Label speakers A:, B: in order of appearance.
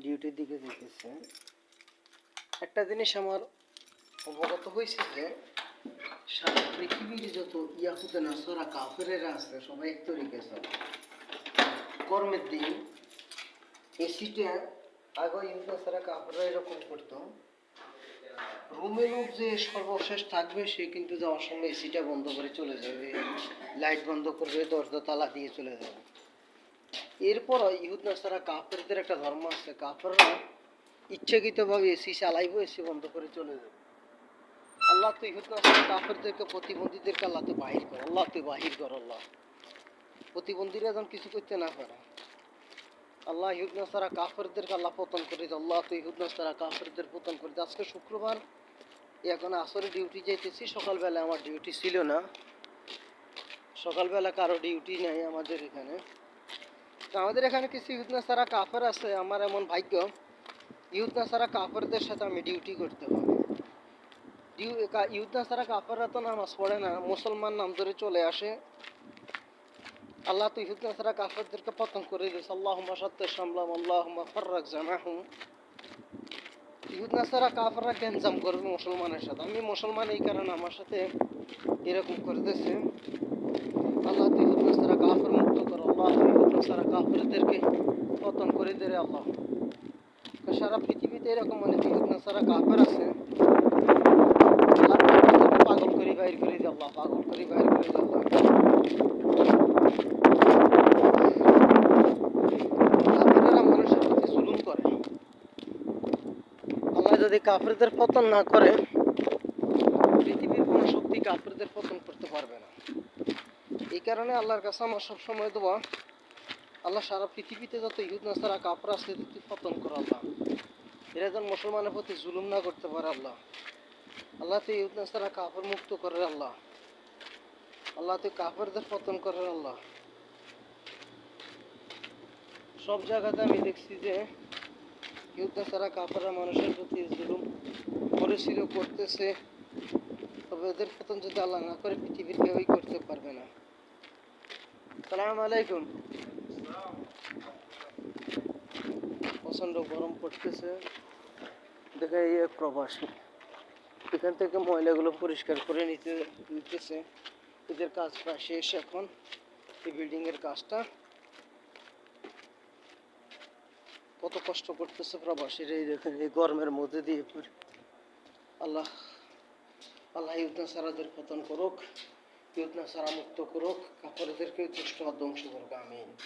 A: ডিউটির দিকে যেতেছে। একটা জিনিস আমার অবগত হয়েছে যে, সারা পৃথিবীর যত ইয়াহুদে নাসরা কাফেরেরা আছে, সবাই এক তরিকে কর্মের দিন, এসিটা আগে ইহুদা সারা কাফেররা এরকম করতো। রুমে লোক যে সর্বশেষ থাকবে, সে কিন্তু যাওয়ার সময় এসিটা বন্ধ করে চলে যাবে, লাইট বন্ধ করবে, দরজা তালা দিয়ে চলে যাবে। এরপর ইহুদ নাসারা কাফেরদের একটা ধর্ম আছে। কাফেররা ইচ্ছাকৃতভাবে এসি চালাইবো এসি বন্ধ করে চলে যাবে আল্লাহ তো ইহুদ নাসারা কাফেরদেরকে, প্রতিবন্ধীদেরকে আল্লাহ তো বাহির কর। আল্লাহ তুই বাহির কর, আল্লাহ। প্রতিবন্ধীরা যেন কিছু করতে না পারে। আল্লাহ ইহুদ নাসারা কাফেরদেরকে আল্লাহ পতন করে দিও আল্লাহ তো ইহুদ নাসারা কাফেরদের পতন করে আজকে শুক্রবার, এখন আসরে ডিউটি যাইতেছি। সকালবেলা আমার ডিউটি ছিল না। সকালবেলা কারও ডিউটি নাই আমাদের এখানে। আমাদের এখানে কিছু ইহুদ নাসারা কাফের আছে, আমার এমন ভাগ্য। ইহুদ নাসারা কাফেরদের সাথে আমি ডিউটি করতে হবে ডিউ- কা- ইহুদ নাসারা কাফেররা তো নামাজ পড়ে না, মুসলমান নাম ধরে চলে আসে। আল্লাহ তো ইহুদ নাসারা কাফেরদেরকে পতন করে দিয়েছে। আল্লাহ সাত্তে সামলাম আল্লাহ ফার্রাক জামাহুম। ইহুদ নাসারা কাফেররা গ্যাঞ্জাম করবে মুসলমানের সাথে। আমি মুসলমান এই কারণে আমার সাথে এরকম করতেছে আল্লাহ তো ইহুদ নাসারা কাফের মুক্ত করো আল্লাহ ইহুদ কাফেরদেরকে পতন করে দে আল্লাহ। সারা পৃথিবীতে এরকম অনেক ইহুদ নাসারা কাফের আছে। পাগল করে বাইর করে দে আল্লাহ, পাগল করে বাইর করে দে আল্লাহ। মানুষের প্রতি জুলুম করে। আল্লাহ যদি কাফেরদের পতন না করে, পৃথিবীর কোনো শক্তি কাফেরদের পতন করতে পারবে না। এই কারণে আল্লাহর কাছে আমার সবসময় দেওয়া আল্লাহ সারা পৃথিবীতে যত ইহুদ, নাসারা কাপড় আছে তুই পতন করো আল্লাহ। এরা যেন মুসলমানের প্রতি জুলুম না করতে পারে আল্লাহ। আল্লাহ তুই ইহুদ, নাসারা কাপড় মুক্ত করে আল্লাহ। আল্লাহ তুই কাপড়দের পতন করে আল্লাহ। সব জায়গাতে আমি দেখছি যে ইহুদ, নাসারা কাপড়রা মানুষের প্রতি জুলুম করেছিল, করতেছে। তবে এদের পতন যদি আল্লাহ না করে, পৃথিবীর কেউই করতে পারবে না। সালাম আলাইকুম। প্রচণ্ড গরম পড়তেছে। দেখে এই এক প্রবাসী। এখান থেকে ময়লাগুলো পরিষ্কার করে নিতে নিতেছে এদের কাজ প্রায় শেষ এখন। এই বিল্ডিংয়ের কাজটা কত কষ্ট করতেছে প্রবাসীরা। এই দেখেন, এই গরমের মধ্যে দিয়ে পরি- আল্লাহ আল্লাহ ইউদনা সারাদের পতন করুক ইউদনা সারা মুক্ত করুক। কাপড়দেরকে দুষ্ট ধ্বংস করুক আমিন।